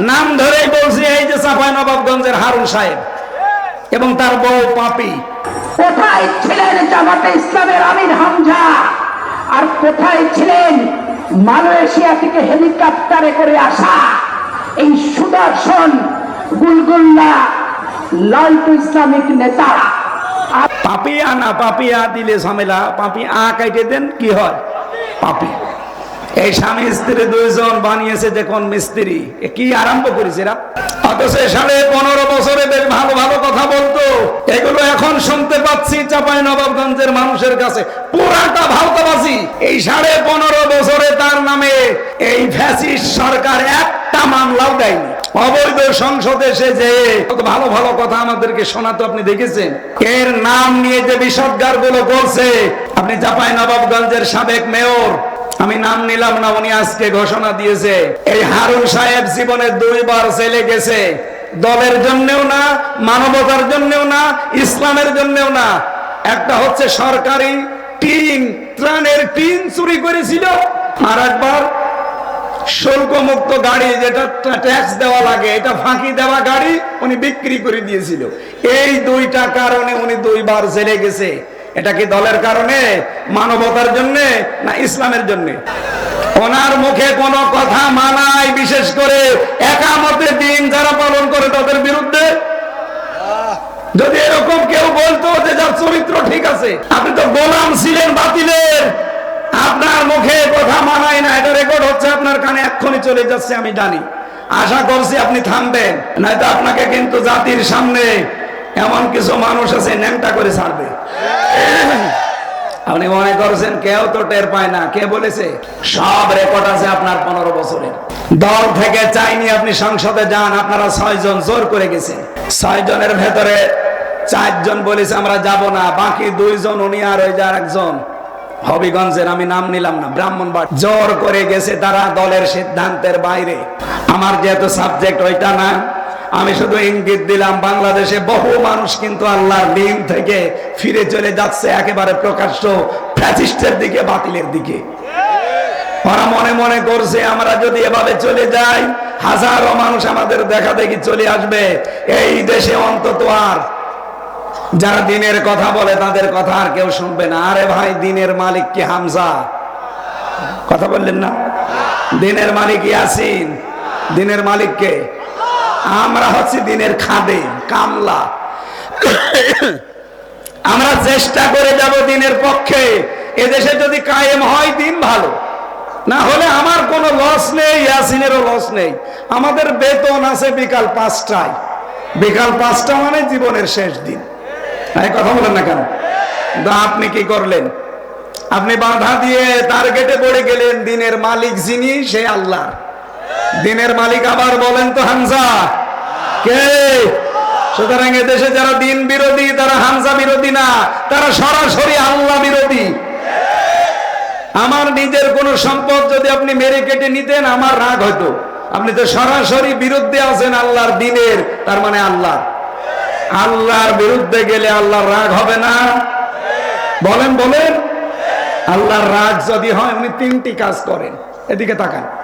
নাম ধরেই বলছি এই যে চাপাই নবাবগঞ্জের হারুন সাহেব এবং তার বউ পাপি। কোথায় ছিলেন জামাতে ইসলামের আমির হামজা? আর কোথায় ছিলেন মালয়েশিয়া থেকে হেলিকপ্টারে করে আসা? এই সুদর্শন গুলগুল্লা লালটু ইসলামিক নেতা। পাপিয়া না পাপিয়া দিলে ঝামেলা পাপি আ কাইটে দেন কি হয়? পাপি। এই স্বামী স্ত্রী দুইজন বানিয়েছে কোন মিস্ত্রি। কি আরম্ভ করেছে অথচ সাড়ে পনেরো বছরে বেশ ভালো ভালো কথা বলতো। এগুলো এখন শুনতে পাচ্ছি চাপাই নবাবগঞ্জের মানুষের কাছে। পুরাটা এই সাড়ে পনেরো বছরে তার নামে এই ফ্যাসিস্ট সরকার একটা মামলাও দেয়নি। অবৈধ সংসদে এসে যে ভালো ভালো কথা আমাদেরকে শোনাতো, আপনি দেখেছেন? এর নাম নিয়ে যে বিষদগারগুলো করছে আপনি চাপাই নবাবগঞ্জের সাবেক মেয়র আমি নাম নিলাম না, উনি আজকে ঘোষণা দিয়েছে। এই হারুন সাহেব জীবনে দুইবার জেলে গেছে। দলের জন্যও না, মানবতার জন্যও না, ইসলামের জন্যও না। একটা হচ্ছে সরকারি টিন, ত্রাণের টিন চুরি করেছিল। আর একবার শুল্ক মুক্ত গাড়ি যেটা ট্যাক্স দেওয়া লাগে, এটা ফাঁকি দেওয়া গাড়ি উনি বিক্রি করে দিয়েছিল। এই দুইটা কারণে উনি দুইবার জেলে গেছে। এটা কি দলের কারণে, মানবতার জন্য, না ইসলামের জন্য? ওনার মুখে কোনো কথা মানায়, বিশেষ করে একামতে দিন যারা পালন করে তাদের বিরুদ্ধে? যদি এরকম কেউ বলতো যে যার চরিত্র ঠিক আছে, আপনি তো গোলাম ছিলেন বাতিলের। আপনার মুখে কথা মানায় না, এটা রেকর্ড হচ্ছে আপনার কানে, এক্ষুনি চলে যাচ্ছে, আমি জানি। আশা করছি আপনি থামবেন, নয়তো আপনাকে কিন্তু জাতির সামনে এমন কিছু মানুষ আছে, ন্যাংটা করে ছাড়বে। আপনি মনে করছেন, কেউ তো টের পায় না। কে বলেছে? সব রেকর্ড আছে আপনার পনেরো বছরের। দল থেকে চাইনি আপনি সংসদে যান, আপনারা ছয় জন জোর করে গেছেন। ছয় জনের ভেতরে চারজন বলেছে, আমরা যাব না। বাকি দুইজন উনি আর ওই যে একজন হবিগঞ্জের, আমি নাম নিলাম না ব্রাহ্মণবাড় জোর করে গেছে তারা দলের সিদ্ধান্তের বাইরে। আমার যেহেতু সাবজেক্ট ওইটা না আমি শুধু ইঙ্গিত দিলাম, বাংলাদেশে বহু মানুষ কিন্তু আল্লাহর দিন থেকে ফিরে চলে যাচ্ছে একেবারে প্রকাশ্য ফ্যাসিস্টের দিকে, বাতিলের দিকে। ওরা মনে মনে করছে, আমরা যদি এভাবে চলে যাই, হাজারো মানুষ আমাদের দেখা দেখি চলে আসবে। এই দেশে অন্তত আর যারা দিনের কথা বলে, তাদের কথা আর কেউ শুনবে না। আরে ভাই, দিনের মালিক কি হামজা? কথা বললেন না? দিনের মালিক ইয়াসিন। দিনের মালিককে আমরা হচ্ছে দিনের খাদে, কামলা। আমরা চেষ্টা করে যাব দিনের পক্ষে। এদেশে যদি কায়েম হয়, দিন ভালো। না হলে আমার কোনো লস নেই, ইয়াসিনেরও লস নেই। আমাদের বেতন আছে বিকাল পাঁচটায়। বিকাল পাঁচটা মানে জীবনের শেষ দিন। এই কথা বলেন না কেন? আপনি কি করলেন? আপনি বাধা দিয়ে টার্গেটে পড়ে গেলেন, দিনের মালিক যিনি, সে আল্লাহ দিনের মালিক আবার বলেন তো হামজা। কে? সুতরাং দেশে যারা দিন বিরোধী, তারা হামজা বিরোধী না, তারা সরাসরি আল্লাহ বিরোধী। আমার নিজের কোন সম্পদ যদি আপনি মেরে কেটে নিতেন, আমার রাগ হতো আপনি তো সরাসরি বিরুদ্ধে আছেন আল্লাহর দিনের, তার মানে আল্লাহ। আল্লাহর বিরুদ্ধে গেলে আল্লাহর রাগ হবে না। বলেন বলেন। আল্লাহর রাগ যদি হয়, উনি তিনটি কাজ করেন। এদিকে তাকান।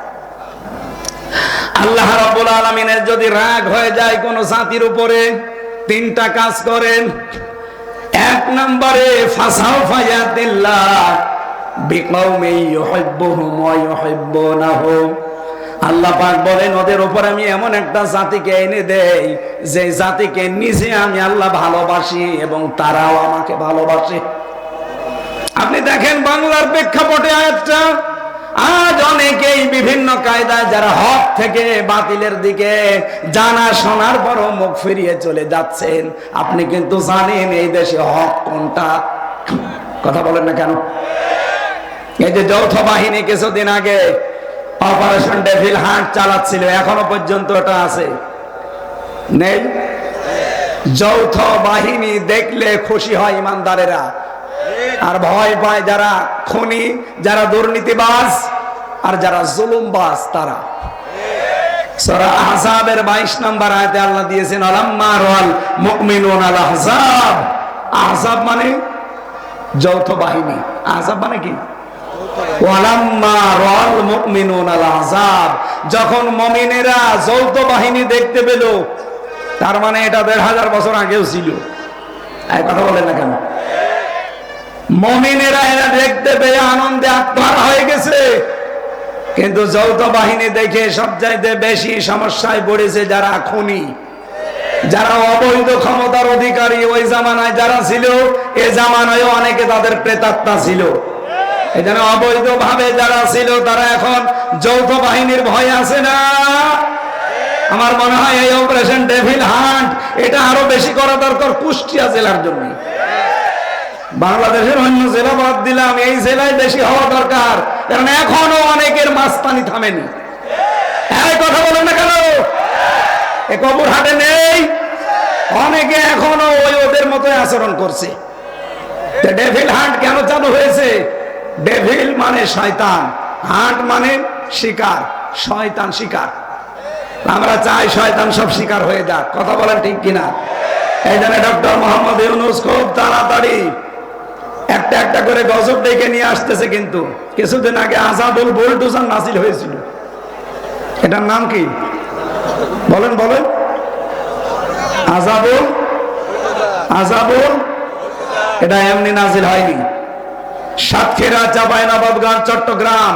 আল্লাহ রাব্বুল আলামিনের যদি রাগ হয়ে যায় কোন জাতির উপরে, তিনটা কাজ করেন। এক নম্বরে ফাসাও ফায়াতিল্লাহ বিকৌমি ইউহিব্বুহুম ওয়া আল্লাহ পাক বলেন, ওদের উপর আমি এমন একটা জাতিকে এনে দেই, যে জাতিকে নিজে আমি আল্লাহ ভালোবাসি এবং তারাও আমাকে ভালোবাসে। আপনি দেখেন বাংলার প্রেক্ষাপটে আয়াতটা। আজ অনেকেই বিভিন্ন কায়দায় যারা হক থেকে বাতিলের দিকে জানা শোনার পরও মুখ ফিরিয়ে চলে যাচ্ছেন। আপনি কিন্তু জানেন এই দেশে হক কোনটা? কথা বলেন না কেন? এই যে যৌথ বাহিনী কিছুদিন আগে অপারেশন ডেভিল হান্ট চালাচ্ছিল, এখনও পর্যন্ত ওটা আছে। নেই? যৌথ বাহিনী দেখলে খুশি হয় ইমানদারেরা। আর ভয় পায় যারা খনি, যারা দুর্নীতিবাজ আর যারা জুলুমবাজ তারা। সূরা 22 নম্বর আয়াতে আল্লাহ দিয়েছেন, আলাম্মা রাল মুমিনুন আল আহজাব আহজাব মানে যৌথ বাহিনী। আহজাব মানে কি? যখন মুমিনেরা যৌথ বাহিনী দেখতে পেল, তার মানে এটা দেড় হাজার বছর আগেও ছিল। কথা বলেন না কেন? মমিনেরা এরা দেখতে পেয়ে আনন্দে আত্মারা হয়ে গেছে। কিন্তু যৌথ বাহিনী দেখে সবচাইতে বেশি সমস্যায় পড়েছে যারা খুনি। যারা অবৈধ ক্ষমতার অধিকারী ওই জামানায় যারা ছিল, এ জামানায় অনেকে তাদের প্রেতাত্মা ছিল। এই জন্য অবৈধ ভাবে যারা ছিল, তারা এখন যৌথ বাহিনীর ভয় আছে না? আমার মনে হয় এই অপারেশন ডেভিল হান্ট এটা আরও বেশি করা দরকার কুষ্টিয়া জেলার জন্য। বাংলাদেশের অন্য জেলা বাদ দিলাম, এই জেলায় বেশি হওয়া দরকার। কারণ এখনও অনেকের মাছ পানি থামেনি। এই কথা বলেন না কেন? এ কবর হাটে নেই। অনেকে এখনও ওই ওদের মতো আচরণ করছে। ডেভিল হান্ট কেন চালু হয়েছে? ডেভিল মানে শয়তান। হান্ট মানে শিকার। শয়তান শিকার। আমরা চাই শয়তান সব শিকার হয়ে যাক। কথা বলেন ঠিক কিনা? এই জন্য ডক্টর মোহাম্মদ ইউনুস খুব তাড়াতাড়ি একটা একটা করে গজব ডেকে নিয়ে আসতেছে কিন্তু। কিছুদিন আগে আজাদুল বোল্টুসান নাসিল হয়েছিল। এটার নাম কি? বলেন বলেন। আজাবুল আজাবুল এটা এমনি নাজিল হয়নি। সাতক্ষীরা চাঁপাইনবাবগঞ্জ চট্টগ্রাম।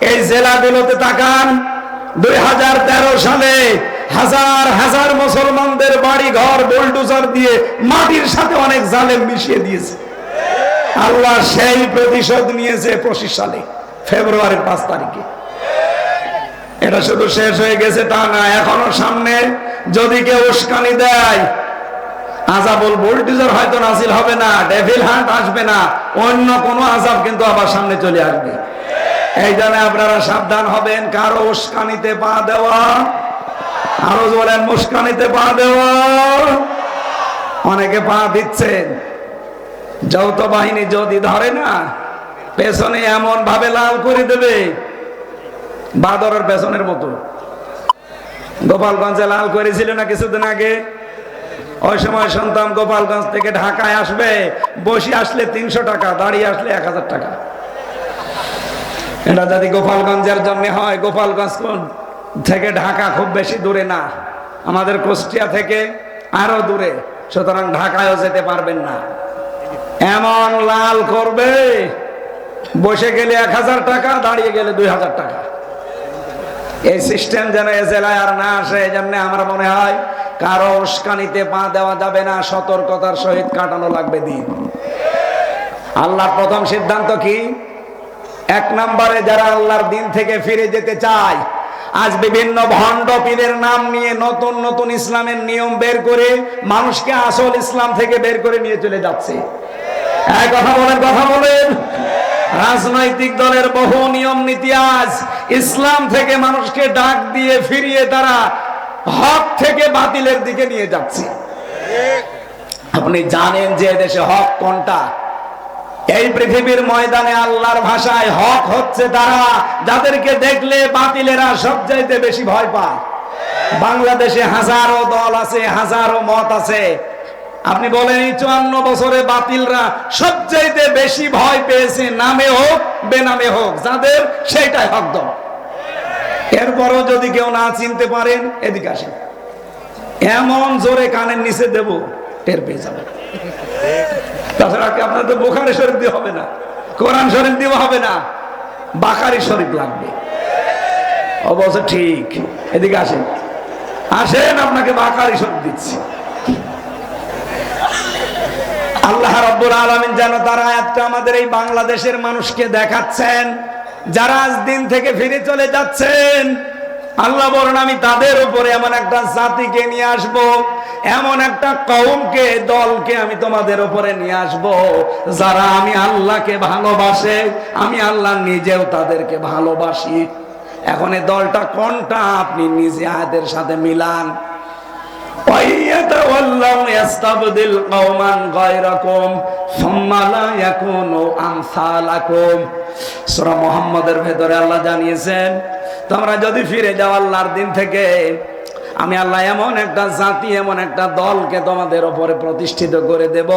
এই জেলাগুলোতে তাকান, দুই হাজার তেরো সালে হাজার হাজার মুসলমানদের বাড়ি ঘর বোল্ডুজার দিয়ে মাটির সাথে অনেক জালেম মিশিয়ে দিয়েছে। আল্লাহ সেই প্রতিশোধ নিয়েছে পঁচিশ সালে, ফেব্রুয়ারির পাঁচ তারিখে। এটা শুধু শেষ হয়ে গেছে তা না, এখনও সামনে যদি কেউ উস্কানি দেয়, আজাবুল বোল্টিজার হয়তো নাসিল হবে না, ডেভিল হান্ট আসবে না, অন্য কোনো আজাব কিন্তু আবার সামনে চলে আসবে। এই জন্য আপনারা সাবধান হবেন, কারও উস্কানিতে পা দেওয়া, আরও বলেন মুস্কানিতে পা দেওয়া। অনেকে পা দিচ্ছেন। যৌথ বাহিনী যদি ধরে না, পেছনে এমন ভাবে লাল করে দেবে, বাদরের পেছনের মতো। গোপালগঞ্জে লাল করেছিল না কিছুদিন আগে? ওই সময় সন্তান গোপালগঞ্জ থেকে ঢাকায় আসবে, বসে আসলে তিনশো টাকা, দাঁড়িয়ে আসলে এক হাজার টাকা। এটা যদি গোপালগঞ্জের জন্য হয়, গোপালগঞ্জ থেকে ঢাকা খুব বেশি দূরে না। আমাদের কুষ্টিয়া থেকে আরও দূরে, সুতরাং ঢাকায়ও যেতে পারবেন না। এমন লাল করবে, বসে গেলে এক হাজার টাকা, দাঁড়িয়ে গেলে দুই হাজার টাকা। এই সিস্টেম যেন এ জেলায় আর না আসে, এই জন্য আমার মনে হয় কারও উস্কানিতে পা দেওয়া যাবে না, সতর্কতার সহিত কাটানো লাগবে দিন। আল্লাহর প্রথম সিদ্ধান্ত কি? এক নম্বরে যারা আল্লাহর দিন থেকে ফিরে যেতে চায়, আজ বিভিন্ন ভণ্ড পীরের নাম নিয়ে নতুন নতুন ইসলামের নিয়ম বের করে মানুষকে আসল ইসলাম থেকে বের করে নিয়ে চলে যাচ্ছে। এক কথা বলেন কথা বলেন। রাজনৈতিক দলের বহু নিয়ম নীতি আজ ইসলাম থেকে মানুষকে ডাক দিয়ে ফিরিয়ে তারা হক থেকে বাতিলের দিকে নিয়ে যাচ্ছে। আপনি জানেন যে দেশে হক কোনটা? এই পৃথিবীর ময়দানে আল্লাহর ভাষায় হক হচ্ছে তারা যাদেরকে দেখলে বাতিলেরা সবচাইতে বেশি ভয় পায়। বাংলাদেশে হাজারো দল আছে, হাজারো মত আছে। আপনি বলেন, এই চুয়ান্ন বছরে বাতিলরা সবচাইতে বেশি ভয় পেয়েছে নামে হোক, বেনামে হোক, যাদের সেইটাই হক দল। এরপরও যদি কেউ না চিনতে পারেন, এদিকে আসেন। এমন জোরে কানের নিচে দেব, টের পেয়ে যাবেন তাছাড়া আপনার তো বোখারি শরীফ দিয়ে হবে না? কোরআন শরীফ দিয়ে হবে না? বাকারি শরীফ লাগবে। অবশ্য ঠিক। এদিকে আসেন। আসেন, আপনাকে বাকারি শরীফ দিচ্ছি। আল্লাহ রব্বুল আলমিন যেন তার আয়াতটা আমাদের এই বাংলাদেশের মানুষকে দেখাচ্ছেন, যারা আজ দিন থেকে ফিরে চলে যাচ্ছেন, আল্লাহ বলেন আমি তাদের উপরে এমন একটা জাতিকে নিয়ে আসব, এমন একটা কৌমকে দলকে আমি তোমাদের উপরে নিয়ে আসব, যারা আমি আল্লাহকে ভালোবাসে, আমি আল্লাহ নিজেও তাদেরকে ভালোবাসি। এখন এই দলটা কোনটা? আপনি নিজে আয়াতের সাথে মিলান। وَيَتَوَلَّوْا يَسْتَبْدِلْ قَوْمًا غَيْرَكُمْ ثُمَّ لَا يَكُونُوا أَمْثَالَكُمْ সূরা মুহাম্মদের ভেতরে আল্লাহ জানিয়েছেন তোমরা যদি ফিরে যাও আল্লাহর দিন থেকে আমি আল্লাহ এমন একটা জাতি এমন একটা দলকে তোমাদের ওপরে প্রতিষ্ঠিত করে দেব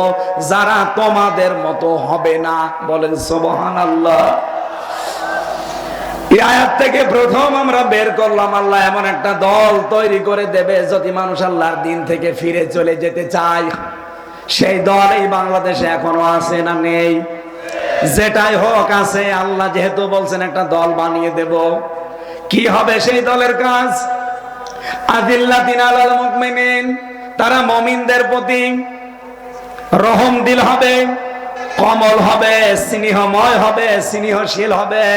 যারা তোমাদের মতো হবে না বলেন সুবহানাল্লাহ এই আয়াত থেকে প্রথম আমরা বের করলাম, আল্লাহ এমন একটা দল তৈরি করে দেবে যদি মানুষ আল্লাহর দিন থেকে ফিরে চলে যেতে চায়। সেই দল এই বাংলাদেশে এখনও আছে না নেই? যেটাই হোক আছে, আল্লাহ যেহেতু বলছেন একটা দল বানিয়ে দেব। কি হবে সেই দলের কাজ? আদিল্লাদিন আলাল মুকমিনিন তারা মমিনদের প্রতি রহম দিল হবে, কমল হবে, স্নেহময় হবে, স্নেহশীল হবে।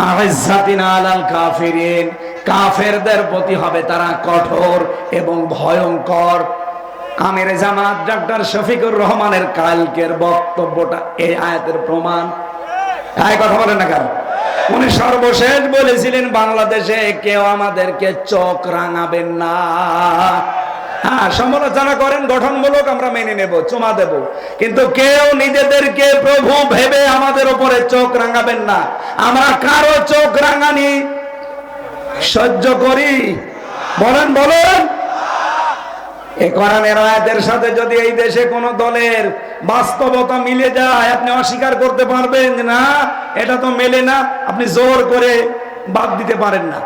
আলাল কাফিরিন। কাফেরদের প্রতি হবে তারা কঠোর এবং ভয়ঙ্কর। আমির জামাত ডক্টর শফিকুর রহমানের কালকের বক্তব্যটা এই আয়াতের প্রমাণ। তাই কথা বলেন না কেন? উনি সর্বশেষ বলেছিলেন, বাংলাদেশে কেউ আমাদেরকে চোখ রাঙাবেন না। হ্যাঁ সমালোচনা করেন, গঠনমূলক আমরা মেনে নেব, চুমা দেব। কিন্তু কেউ নিজেদেরকে প্রভু ভেবে আমাদের উপরে চোখ রাঙাবেন না। আমরা কারও চোখ রাঙানি, সহ্য করি। বলেন বলেন। সাথে যদি এই দেশে কোন দলের বাস্তবতা মিলে যায়, আপনি অস্বীকার করতে পারবেন না, এটা তো মেলে না, আপনি জোর করে বাদ দিতে পারেন না।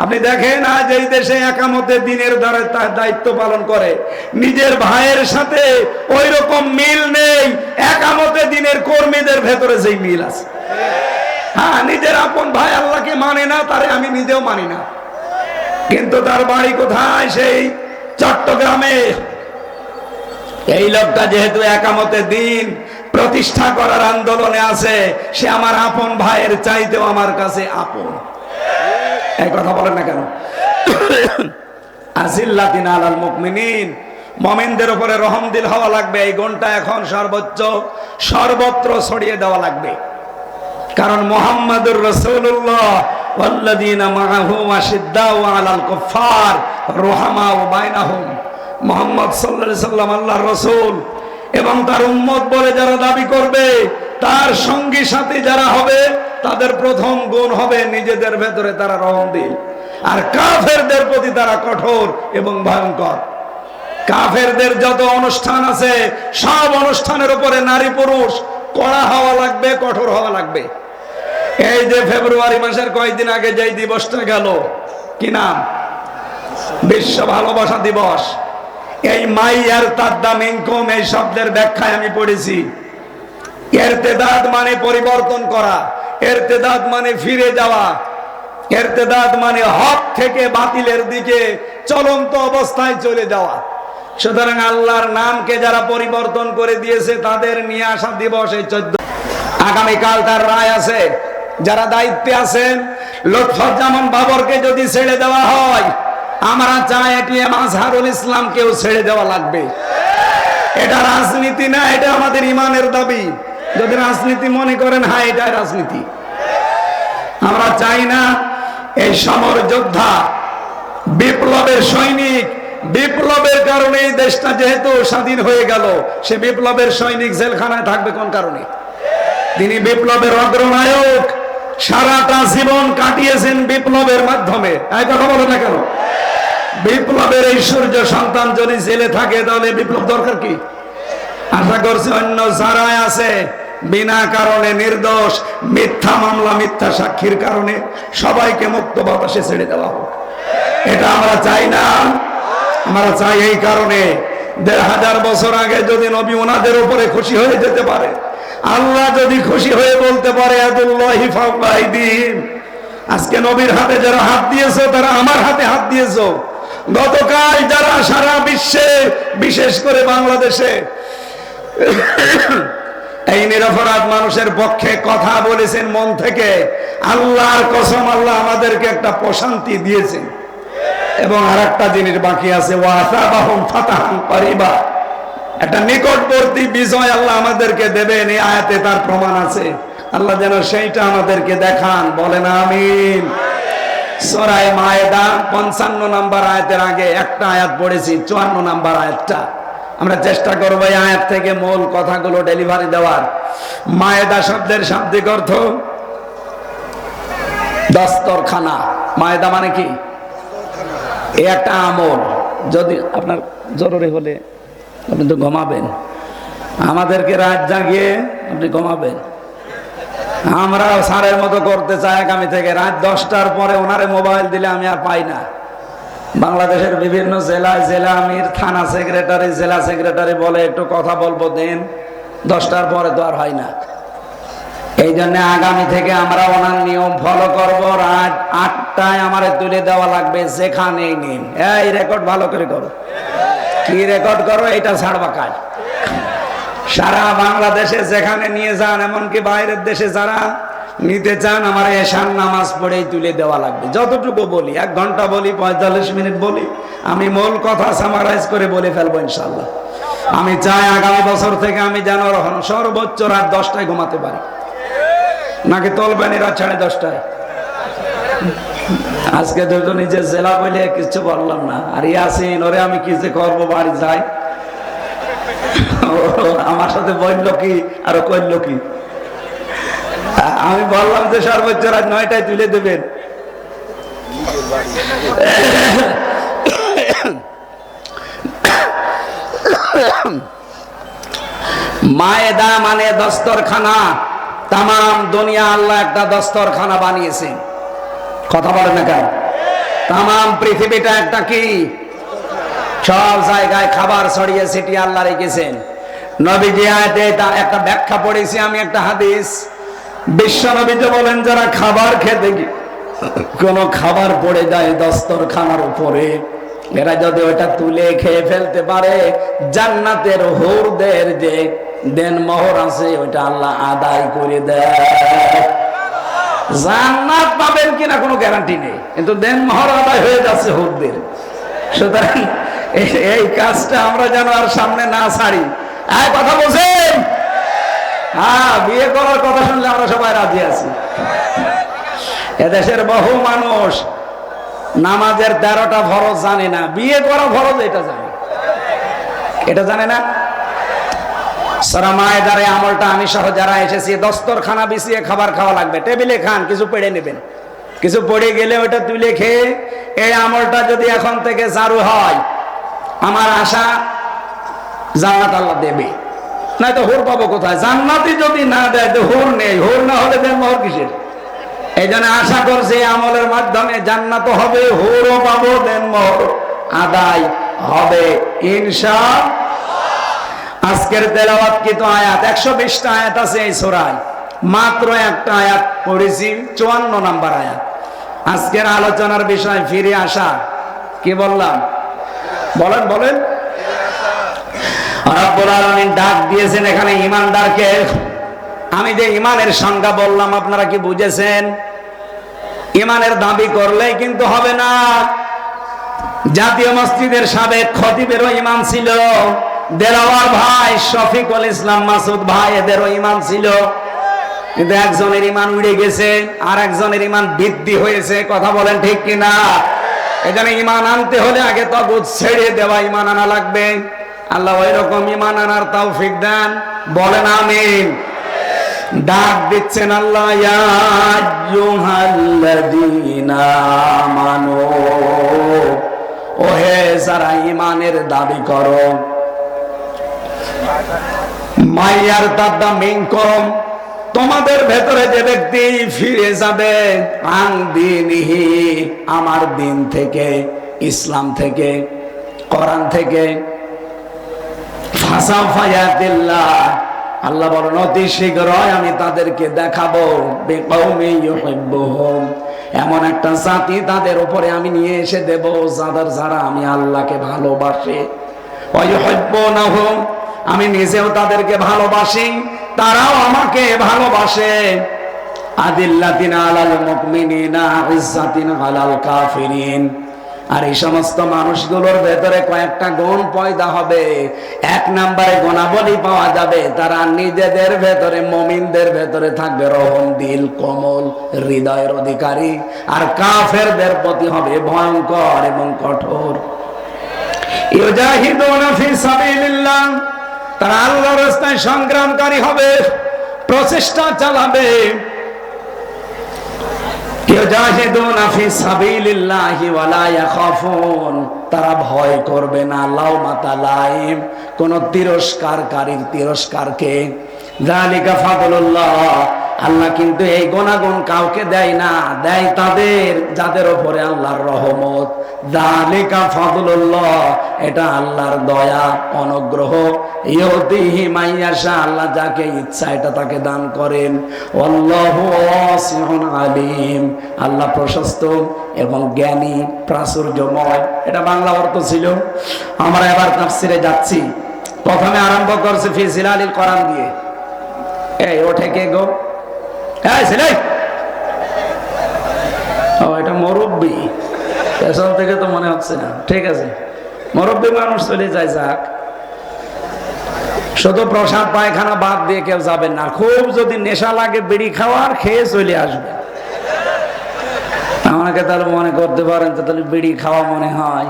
আপনি দেখেন আজ এই দেশে একামতে দিনের দ্বারা তার দায়িত্ব পালন করে। নিজের ভাইয়ের সাথে ওই রকম মিল নেই। একামতে দিনের কর্মীদের ভেতরে যেই মিল আছে। হ্যাঁ নিজের আপন ভাই আল্লাহকে মানে না, তারে আমি নিজেও মানি না। কিন্তু তার বাড়ি কোথায়? সেই চট্টগ্রামে। এই লোকটা যেহেতু একামতে দিন প্রতিষ্ঠা করার আন্দোলনে আছে, সে আমার আপন ভাইয়ের চাইতেও আমার কাছে আপন। এই কথা বলেন না কেন আসিল্লাতিন আলাল মুকমিনিন মমিনদের উপরে রহম দিল হওয়া লাগবে এই গুণটা এখন সর্বোচ্চ সর্বত্র ছড়িয়ে দেওয়া লাগবে কারণ মোহাম্মদুর রসুল্লাহ والذين معه أشداء على الكفار رحماء بينهم মোহাম্মদ সাল্লাল্লাহু সাল্লাম আল্লাহর রসুল এবং তার উম্মত বলে যারা দাবি করবে তার সঙ্গী সাথী যারা হবে তাদের প্রথম গুণ হবে নিজেদের ভেতরে তারা রহম দিল আর কাফেরদের প্রতি তারা কঠোর এবং ভয়ঙ্কর। কাফেরদের যত অনুষ্ঠান আছে, সব অনুষ্ঠানের উপরে নারী পুরুষ, কড়া হওয়া লাগবে, কঠোর হওয়া লাগবে। এই যে ফেব্রুয়ারি মাসের কয়েকদিন আগে যেই দিবসটা গেল, কি নাম? বিশ্ব ভালোবাসা দিবস। এই মাই আর তার দাম ইনকম, এই শব্দের ব্যাখ্যায় আমি পড়েছি। এরতেদাদ মানে পরিবর্তন করা। এরতেদাদ মানে ফিরে যাওয়া। এরতেদাদ মানে হক থেকে বাতিলের দিকে চলন্ত অবস্থায় চলে যাওয়া। সুতরাং আল্লাহর নামকে যারা পরিবর্তন করে দিয়েছে, তাদের নিয়ে আসা দিবস এই চোদ্দ আগামীকাল তার রায় আছে। যারা দায়িত্বে আছেন লুৎফুজ্জামান বাবরকে যদি ছেড়ে দেওয়া হয়, আমরা চাই এটিএম আজহারুল ইসলামকেও ছেড়ে দেওয়া লাগবে। এটা রাজনীতি না, এটা আমাদের ইমানের দাবি। যদি রাজনীতি মনে করেন হ্যাঁ এটাই রাজনীতি। আমরা চাই না এই সমর যোদ্ধা, বিপ্লবের সৈনিক, বিপ্লবের কারণে দেশটা যেহেতু স্বাধীন হয়ে গেল, সে বিপ্লবের সৈনিক জেলখানায় থাকবে কোন কারণে? তিনি বিপ্লবের অগ্রনায়ক, সারাটা জীবন কাটিয়েছেন বিপ্লবের মাধ্যমে। এই কথা বলে না কেন? বিপ্লবের এই সূর্য সন্তান যদি জেলে থাকে, তাহলে বিপ্লব দরকার কি? আশা করছি, অন্য যারাই আছে। বিনা কারণে নির্দোষ, মিথ্যা মামলা, মিথ্যা সাক্ষীর কারণে সবাইকে মুক্ত বাতাসে ছেড়ে দেওয়া হোক। এটা আমরা চাই না। আমরা চাই এই কারণে দেড় হাজার বছর আগে যদি নবী ওনাদের উপরে খুশি হয়ে যেতে পারে, আল্লাহ যদি খুশি হয়ে বলতে পারে আজকে নবীর হাতে যারা হাত দিয়েছ, তারা আমার হাতে হাত দিয়েছ। গতকাল যারা সারা বিশ্বে, বিশেষ করে বাংলাদেশে এই নিরপরাধ মানুষের পক্ষে কথা বলেছেন মন থেকে। আল্লাহর কসম আল্লাহ আমাদেরকে একটা প্রশান্তি দিয়েছেন। এবং আর একটা জিনিস বাকি আছে একটা নিকটবর্তী বিজয় আল্লাহ আমাদেরকে দেবেন, এই আয়াতে তার প্রমাণ আছে। আল্লাহ যেন সেইটা আমাদেরকে দেখান, বলেন আমিন। সরাই মায়েদা, পঞ্চান্ন নাম্বার আয়াতের আগে একটা আয়াত পড়েছি, চুয়ান্ন নাম্বার আয়াতটা। আমরা চেষ্টা করব এই আয়াত থেকে মূল কথাগুলো ডেলিভারি দেওয়ার। মায়েদা শব্দের শাব্দিক অর্থ দস্তরখানা। মায়েদা মানে কি? এই একটা আমল। যদি আপনার জরুরি হলে আপনি তো ঘুমাবেন। আমাদেরকে রাত জাগিয়ে আপনি ঘুমাবেন। আমরা সারের মতো করতে চাই আগামী থেকে। রাত দশটার পরে ওনারে মোবাইল দিলে আমি আর পাই না। বাংলাদেশের বিভিন্ন জেলায় জেলা আমির, থানা সেক্রেটারি, জেলা সেক্রেটারি বলে একটু কথা বলব দেন। দশটার পরে তো আর হয় না। এই জন্য আগামী থেকে আমরা ওনার নিয়ম ফলো করব। রাত আটটায় আমার তুলে দেওয়া লাগবে, যেখানেই নিন। এই রেকর্ড ভালো করে করো। কি রেকর্ড করো? এটা ছাড়বা কাজ সারা বাংলাদেশে যেখানে নিয়ে যান, এমনকি বাইরের দেশে যারা নিতে চান, আমার এশান নামাজ পড়েই তুলে দেওয়া লাগবে। যতটুকু বলি, এক ঘণ্টা বলি, পঁয়তাল্লিশ মিনিট বলি, আমি মূল কথা সামারাইজ করে বলে ফেলব ইনশাল্লাহ আমি চাই আগামী বছর থেকে আমি যেন সর্বোচ্চ রাত দশটায় ঘুমাতে পারি। নাকি তলবেন রাত সাড়ে দশটায়? আজকে দুটো নিজের জেলা বলে কিছু বললাম না। আর ইয়াসিন, ওরে আমি কি যে করব, বাড়ি যাই? আমার সাথে বলল কি, আর কইল কি? আমি বললাম যে সর্বোচ্চ রাত নয়টায় তুলে দেবেন। মায়েদা মানে দস্তরখানা। তাম দুনিয়া আল্লাহ একটা দস্তরখানা বানিয়েছে কথা বলে না কেন? তাম পৃথিবীটা একটা কি? সব জায়গায় খাবার ছড়িয়ে ছিটিয়ে আল্লাহ রেখেছেন। নবীজি আয়াতে একটা ব্যাখ্যা পড়েছি আমি, একটা হাদিস। বিশ্ব নবীজি বলেন, যারা খাবার খেতে গিয়ে কোন খাবার পড়ে যায় দস্তরখানার উপরে, এরা যদি ওটা তুলে খেয়ে ফেলতে পারে, জান্নাতের হুরদের যে দেন মোহর আছে, ওটা আল্লাহ আদায় করে দেয়। জান্নাত পাবেন কিনা কোনো গ্যারান্টি নেই, কিন্তু দেন মোহর আদায় হয়ে যাচ্ছে হুরদের। সুতরাং এই- কাজটা আমরা যেন আর সামনে না ছাড়ি। এই কথা বলছেন? হ্যাঁ বিয়ে করার কথা শুনলে আমরা সবাই রাজি আছি। এদেশের বহু মানুষ নামাজের তেরোটা ফরজ জানে না। বিয়ে করা ফরজ, এটা জানে। এটা জানে না? সরামায় দ্বারে আমলটা আমি সহ যারা এসেছি, দস্তরখানা বিছিয়ে খাবার খাওয়া লাগবে। টেবিলে খান, কিছু পেড়ে নেবেন। কিছু পড়ে গেলে ওটা তুলে খেয়ে, এই আমলটা যদি এখন থেকে চালু হয়, আমার আশা জান্নাত আল্লাহ দেবে। না তো হোর পাবো কোথায়? জান্নাতি যদি না দেয়, তো হোর নেই। হোর না হলে দেন মোহর কিসের? এই জন্য আশা করছি আমলের মাধ্যমে জান্নাত হবে, হোরও পাবো, দেন মোহর আদায় হবে ইনশা আজকের তেলাওয়াত কিন্তু আয়াত? একশো বিশটা আয়াত আছে এই সোরায়। মাত্র একটা আয়াত পড়েছি, চুয়ান্ন নাম্বার আয়াত। আজকের আলোচনার বিষয় ফিরে আসা। কি বললাম? বলেন বলেন। ডাক দিয়েছেন এখানে ইমানদারকে। আমি যে ইমানের সংজ্ঞা বললাম, আপনারা কি বুঝেছেন? ইমানের দাবি করলেই কিন্তু হবে না। জাতীয় মসজিদের সাবেক খতিবেরও ইমান ছিল। দেলাওয়ার ভাই, শফিকুল ইসলাম মাসুদ ভাই, এদেরও ইমান ছিল। কিন্তু একজনের ইমান উড়ে গেছে, আর একজনের ইমান বৃদ্ধি হয়েছে। কথা বলেন ঠিক কিনা? এখানে ইমান আনতে হলে আগে তগুদ ছেড়ে দেওয়া, ইমান আনা লাগবে। আল্লাহ ওই রকম ইমান আনার তাও ফিক দেন। বলেন আমিন। ডাক দিচ্ছেন আল্লাহ আমানু। ওহে, যারা ইমানের দাবি করো, মাইয়ার দাদা মিনকম তোমাদের ভেতরে যে ব্যক্তি ফিরে যাবে আং দিনহি, আমার দিন থেকে, ইসলাম থেকে, কোরআন থেকে আল্লাহ বলেন অতি শীঘ্রই আমি তাদেরকে দেখাবো। এমন একটা জাতি তাদের উপরে আমি নিয়ে এসে দেব, যাদের যারা আমি আল্লাহকে ভালোবাসে। আমি নিজেও তাদেরকে ভালোবাসি, তারাও আমাকে ভালোবাসে। আদিল্লাতিন আলাল মুকমিনিনা ইজ্জাতিন আলাল কাফিরিন। আর এই সমস্ত মানুষগুলোর ভেতরে কয়েকটা গুণ পয়দা হবে। এক নম্বরে গুণাবলী পাওয়া যাবে। তারা নিজেদের ভেতরে, মমিনদের ভেতরে থাকবে। রহম, দিল, কমল, হৃদয়ের অধিকারী। আর কাফেরদের প্রতি হবে ভয়ঙ্কর এবং কঠোর। তারা আল্লাহর রাস্তায় সংগ্রামকারী হবে, প্রচেষ্টা চালাবে। তারা ভয় করবে না। লাউমাতা লাইম, কোন তিরস্কারকারীর তিরস্কারকে। যালিকা ফাদলুল্লাহ, আল্লাহ কিন্তু এই গুণাগুণ কাউকে দেয় না। দেয় তাদের, যাদের ওপরে আল্লাহর রহমত। দালিকা ফাদলুল্লাহ, এটা আল্লাহর দয়া, অনুগ্রহ। আল্লাহ যাকে ইচ্ছা এটা তাকে দান করেন। আলিম। আল্লাহ প্রশস্ত এবং জ্ঞানী, প্রাচুর্যময়। এটা বাংলা অর্থ ছিল। আমরা এবার তাফসিরে যাচ্ছি। প্রথমে আরম্ভ করছে ফি সিলালিল দিয়ে। এই, ওঠে কে গো? ছেলে ও, এটা মুরব্বী। পেছন থেকে তো মনে হচ্ছে না। ঠিক আছে। মুরব্বী মানুষ চলে যায়, যাক। শুধু প্রসাদ পায়খানা বাদ দিয়ে কেউ যাবেন না। খুব যদি নেশা লাগে বিড়ি খাওয়ার, খেয়ে চলে আসবে। আমাকে তাহলে মনে করতে পারেন তো তাহলে বিড়ি খাওয়া মনে হয়।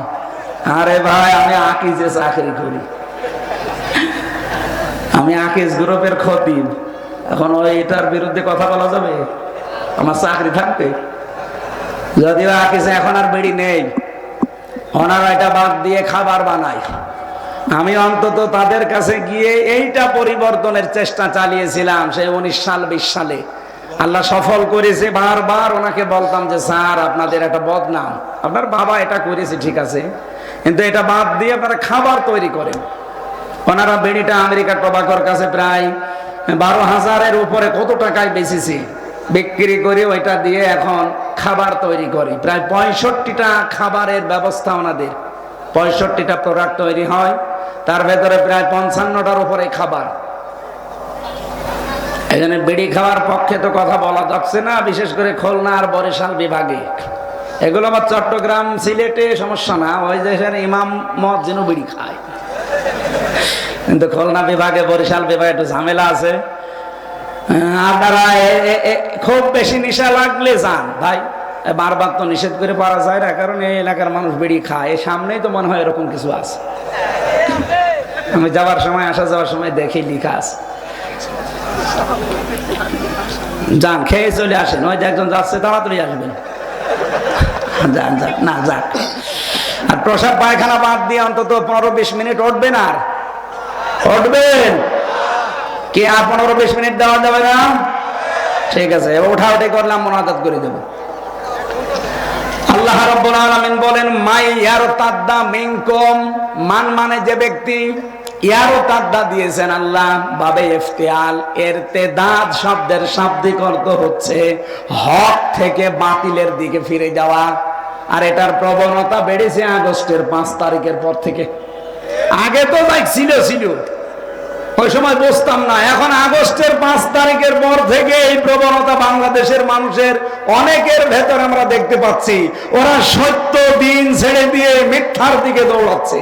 আরে ভাই, আমি আকিজে চাকরি করি। আমি আকিজ গ্রুপের ক্ষতি। এখন ওই এটার বিরুদ্ধে কথা বলা যাবে? আমার চাকরি থাকবে। যদিও আকিজে এখন আর বিড়ি নেই। ওনারা এটা বাদ দিয়ে খাবার বানায়। আমি অন্তত তাদের কাছে গিয়ে এইটা পরিবর্তনের চেষ্টা চালিয়েছিলাম সেই উনিশ সাল, বিশ সালে। আল্লাহ সফল করেছে, বারবার ওনাকে বলতাম যে, স্যার, আপনাদের একটা বদনাম। আপনার বাবা এটা করেছে, ঠিক আছে। কিন্তু এটা বাদ দিয়ে আপনারা খাবার তৈরি করেন। ওনারা বেড়িটা আমেরিকা প্রভাকর কাছে প্রায় বারো হাজারের উপরে কত টাকায় বেচেছে। বিক্রি করে ওইটা দিয়ে এখন খাবার তৈরি করে। প্রায় পঁয়ষট্টিটা খাবারের ব্যবস্থা ওনাদের। পঁয়ষট্টিটা প্রোডাক্ট তৈরি হয়। তার ভেতরে প্রায় পঞ্চান্নটার উপরে খাবার। এখানে বিড়ি খাওয়ার পক্ষে তো কথা বলা যাচ্ছে না, বিশেষ করে খুলনা আর বরিশাল বিভাগে। এগুলো আবার চট্টগ্রাম, সিলেটে, সমস্যা না, ওই দেশের ইমাম মদ যেন বিড়ি খায়। কিন্তু খুলনা বিভাগে, বরিশাল বিভাগে একটু ঝামেলা আছে। আপনারা খুব বেশি নেশা লাগলে যান। ভাই বারবার তো নিষেধ করে পারা যায় না, কারণ এই এলাকার মানুষ বিড়ি খায়। সামনেই তো মনে হয় এরকম কিছু আছে। আমি যাওয়ার সময়, আসা যাওয়ার সময় দেখি লিখা আছে। যান, খেয়ে চলে আসেন। ওই একজন যাচ্ছে, তাড়াতাড়ি আসবেন। যান যান, না যান আর প্রসাদ পায়খানা বাদ দিয়ে অন্তত পনেরো বিশ মিনিট উঠবেন আর? উঠবেন? কি আর পনেরো বিশ মিনিট দেওয়া যাবে না? ঠিক আছে ওঠা উঠে করলাম, মোনাজাত করে দেব। আল্লাহ রাব্বুল আলামিন বলেন মাই ইয়ার তাদ্দা মিনকুম মান মানে যে ব্যক্তি ইয়ারও তাদ্দা দিয়েছেন আল্লাহ, বাবে ইফতিয়াল। এর তেদাদ শব্দের শাব্দিক অর্থ হচ্ছে হক থেকে বাতিলের দিকে ফিরে যাওয়া। আর এটার প্রবণতা বেড়েছে আগস্টের পাঁচ তারিখের পর থেকে। আগে তো তাই ছিল ছিল। ওই সময় বুঝতাম না। এখন আগস্টের পাঁচ তারিখের পর থেকে এই প্রবণতা বাংলাদেশের মানুষের অনেকের ভেতর আমরা দেখতে পাচ্ছি। ওরা সত্য দিন ছেড়ে দিয়ে মিথ্যার দিকে দৌড়াচ্ছে।